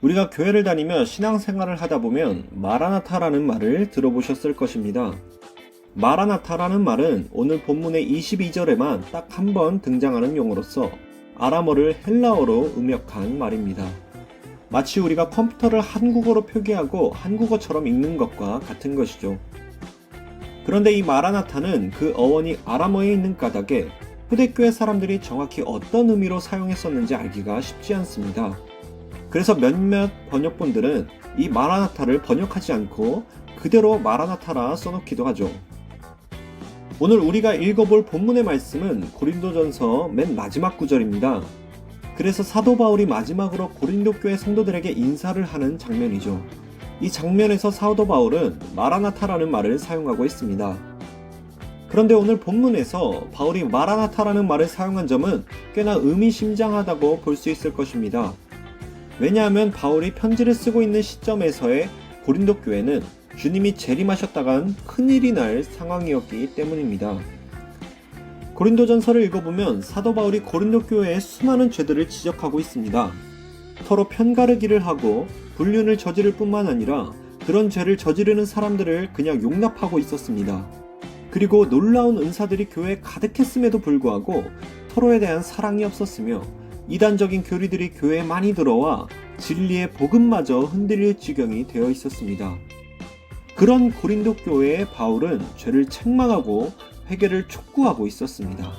우리가 교회를 다니며 신앙생활을 하다 보면 마라나타라는 말을 들어보셨을 것입니다. 마라나타라는 말은 오늘 본문의 22절에만 딱 한 번 등장하는 용어로서 아람어를 헬라어로 음역한 말입니다. 마치 우리가 컴퓨터를 한국어로 표기하고 한국어처럼 읽는 것과 같은 것이죠. 그런데 이 마라나타는 그 어원이 아람어에 있는 까닭에 후대교회 사람들이 정확히 어떤 의미로 사용했었는지 알기가 쉽지 않습니다. 그래서 몇몇 번역본들은 이 마라나타를 번역하지 않고 그대로 마라나타라 써놓기도 하죠. 오늘 우리가 읽어볼 본문의 말씀은 고린도전서 맨 마지막 구절입니다. 그래서 사도 바울이 마지막으로 고린도 교회 성도들에게 인사를 하는 장면이죠. 이 장면에서 사도 바울은 마라나타라는 말을 사용하고 있습니다. 그런데 오늘 본문에서 바울이 마라나타라는 말을 사용한 점은 꽤나 의미심장하다고 볼 수 있을 것입니다. 왜냐하면 바울이 편지를 쓰고 있는 시점에서의 고린도 교회는 주님이 재림하셨다간 큰일이 날 상황이었기 때문입니다. 고린도전서를 읽어보면 사도 바울이 고린도 교회의 수많은 죄들을 지적하고 있습니다. 서로 편가르기를 하고 불륜을 저지를 뿐만 아니라 그런 죄를 저지르는 사람들을 그냥 용납하고 있었습니다. 그리고 놀라운 은사들이 교회에 가득했음에도 불구하고 서로에 대한 사랑이 없었으며 이단적인 교리들이 교회에 많이 들어와 진리의 복음마저 흔들릴 지경이 되어 있었습니다. 그런 고린도 교회의 바울은 죄를 책망하고 회개를 촉구하고 있었습니다.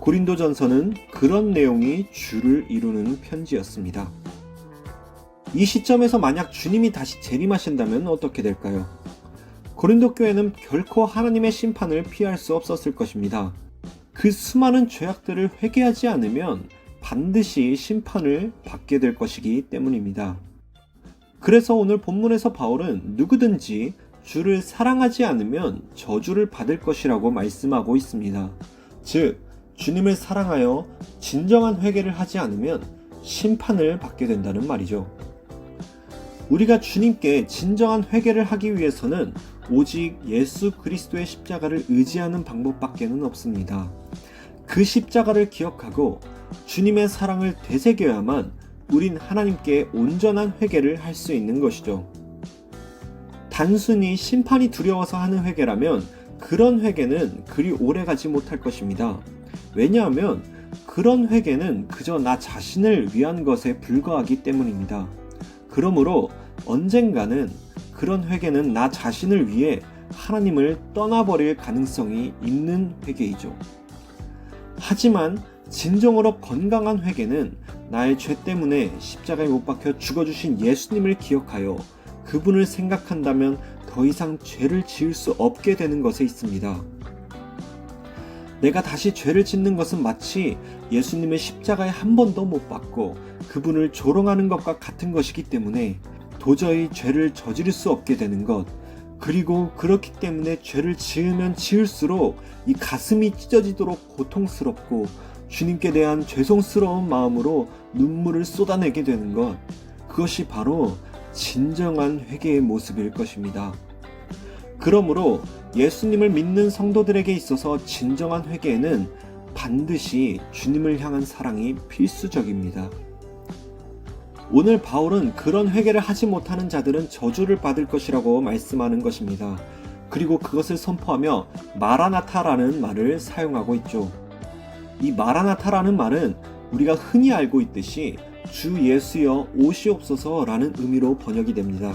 고린도전서는 그런 내용이 주를 이루는 편지였습니다. 이 시점에서 만약 주님이 다시 재림하신다면 어떻게 될까요? 고린도 교회는 결코 하나님의 심판을 피할 수 없었을 것입니다. 그 수많은 죄악들을 회개하지 않으면 반드시 심판을 받게 될 것이기 때문입니다. 그래서 오늘 본문에서 바울은 누구든지 주를 사랑하지 않으면 저주를 받을 것이라고 말씀하고 있습니다. 즉, 주님을 사랑하여 진정한 회개를 하지 않으면 심판을 받게 된다는 말이죠. 우리가 주님께 진정한 회개를 하기 위해서는 오직 예수 그리스도의 십자가를 의지하는 방법밖에는 없습니다. 그 십자가를 기억하고 주님의 사랑을 되새겨야만 우린 하나님께 온전한 회개를 할 수 있는 것이죠. 단순히 심판이 두려워서 하는 회개라면 그런 회개는 그리 오래 가지 못할 것입니다. 왜냐하면 그런 회개는 그저 나 자신을 위한 것에 불과하기 때문입니다. 그러므로 언젠가는 그런 회개는 나 자신을 위해 하나님을 떠나버릴 가능성이 있는 회개이죠. 하지만 진정으로 건강한 회개는 나의 죄 때문에 십자가에 못 박혀 죽어주신 예수님을 기억하여 그분을 생각한다면 더 이상 죄를 지을 수 없게 되는 것에 있습니다. 내가 다시 죄를 짓는 것은 마치 예수님의 십자가에 한 번도 못 박고 그분을 조롱하는 것과 같은 것이기 때문에 도저히 죄를 저지를 수 없게 되는 것, 그리고 그렇기 때문에 죄를 지으면 지을수록 이 가슴이 찢어지도록 고통스럽고 주님께 대한 죄송스러운 마음으로 눈물을 쏟아내게 되는 것, 그것이 바로 진정한 회개의 모습일 것입니다. 그러므로 예수님을 믿는 성도들에게 있어서 진정한 회개에는 반드시 주님을 향한 사랑이 필수적입니다. 오늘 바울은 그런 회개를 하지 못하는 자들은 저주를 받을 것이라고 말씀하는 것입니다. 그리고 그것을 선포하며 마라나타라는 말을 사용하고 있죠. 이 마라나타라는 말은 우리가 흔히 알고 있듯이 주 예수여 오시옵소서 라는 의미로 번역이 됩니다.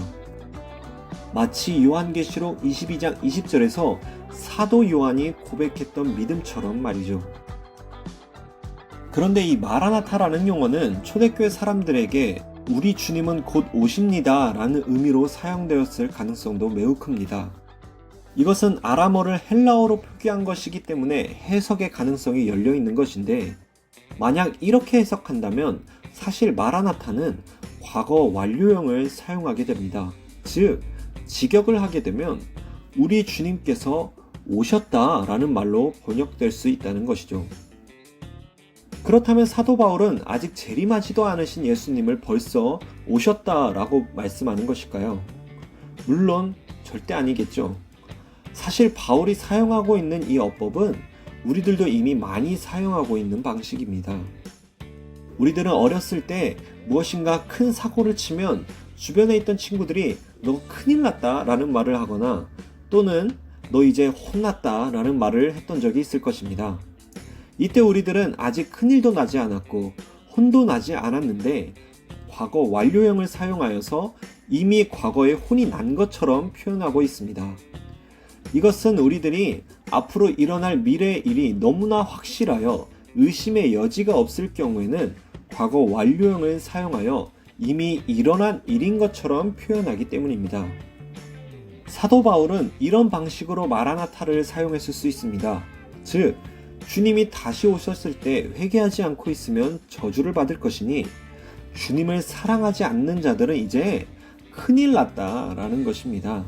마치 요한계시록 22장 20절에서 사도 요한이 고백했던 믿음처럼 말이죠. 그런데 이 마라나타라는 용어는 초대교회 사람들에게 우리 주님은 곧 오십니다 라는 의미로 사용되었을 가능성도 매우 큽니다. 이것은 아람어를 헬라어로 표기한 것이기 때문에 해석의 가능성이 열려 있는 것인데 만약 이렇게 해석한다면 사실 마라나타는 과거 완료형을 사용하게 됩니다. 즉, 직역을 하게 되면 우리 주님께서 오셨다 라는 말로 번역될 수 있다는 것이죠. 그렇다면 사도 바울은 아직 재림하지도 않으신 예수님을 벌써 오셨다 라고 말씀하는 것일까요? 물론 절대 아니겠죠. 사실 바울이 사용하고 있는 이 어법은 우리들도 이미 많이 사용하고 있는 방식입니다. 우리들은 어렸을 때 무엇인가 큰 사고를 치면 주변에 있던 친구들이 너 큰일 났다 라는 말을 하거나 또는 너 이제 혼났다 라는 말을 했던 적이 있을 것입니다. 이때 우리들은 아직 큰일도 나지 않았고 혼도 나지 않았는데 과거 완료형을 사용하여서 이미 과거에 혼이 난 것처럼 표현하고 있습니다. 이것은 우리들이 앞으로 일어날 미래의 일이 너무나 확실하여 의심의 여지가 없을 경우에는 과거 완료형을 사용하여 이미 일어난 일인 것처럼 표현하기 때문입니다. 사도 바울은 이런 방식으로 마라나타를 사용했을 수 있습니다. 즉, 주님이 다시 오셨을 때 회개하지 않고 있으면 저주를 받을 것이니 주님을 사랑하지 않는 자들은 이제 큰일 났다라는 것입니다.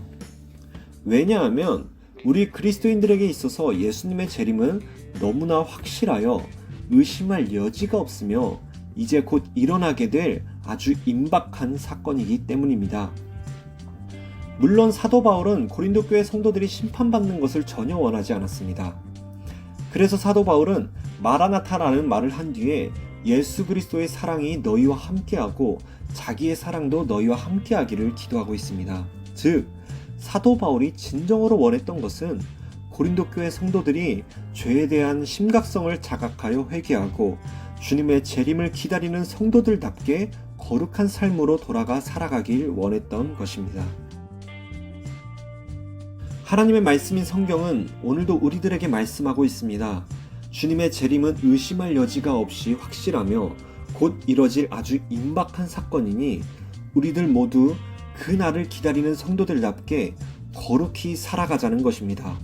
왜냐하면 우리 그리스도인들에게 있어서 예수님의 재림은 너무나 확실하여 의심할 여지가 없으며 이제 곧 일어나게 될 아주 임박한 사건이기 때문입니다. 물론 사도 바울은 고린도 교회 성도들이 심판받는 것을 전혀 원하지 않았습니다. 그래서 사도 바울은 마라나타라는 말을 한 뒤에 예수 그리스도의 사랑이 너희와 함께하고 자기의 사랑도 너희와 함께하기를 기도하고 있습니다. 즉 사도 바울이 진정으로 원했던 것은 고린도 교회 성도들이 죄에 대한 심각성을 자각하여 회개하고 주님의 재림을 기다리는 성도들답게 거룩한 삶으로 돌아가 살아가길 원했던 것입니다. 하나님의 말씀인 성경은 오늘도 우리들에게 말씀하고 있습니다. 주님의 재림은 의심할 여지가 없이 확실하며 곧 이뤄질 아주 임박한 사건이니 우리들 모두 그 날을 기다리는 성도들답게 거룩히 살아가자는 것입니다.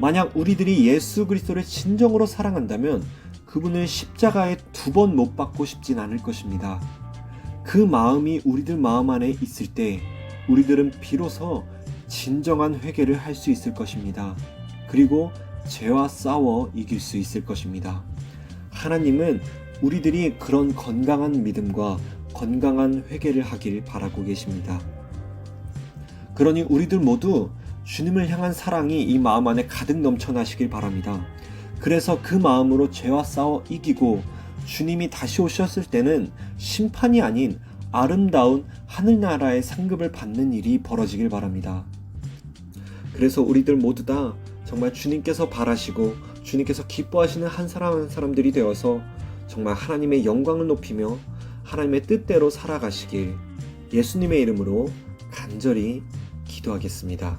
만약 우리들이 예수 그리스도를 진정으로 사랑한다면 그분을 십자가에 두 번 못 박고 싶진 않을 것입니다. 그 마음이 우리들 마음 안에 있을 때 우리들은 비로소 진정한 회개를 할 수 있을 것입니다. 그리고 죄와 싸워 이길 수 있을 것입니다. 하나님은 우리들이 그런 건강한 믿음과 건강한 회개를 하길 바라고 계십니다. 그러니 우리들 모두 주님을 향한 사랑이 이 마음 안에 가득 넘쳐나시길 바랍니다. 그래서 그 마음으로 죄와 싸워 이기고 주님이 다시 오셨을 때는 심판이 아닌 아름다운 하늘나라의 상급을 받는 일이 벌어지길 바랍니다. 그래서 우리들 모두 다 정말 주님께서 바라시고 주님께서 기뻐하시는 한 사람 한 사람들이 되어서 정말 하나님의 영광을 높이며 하나님의 뜻대로 살아가시길 예수님의 이름으로 간절히 기도하겠습니다.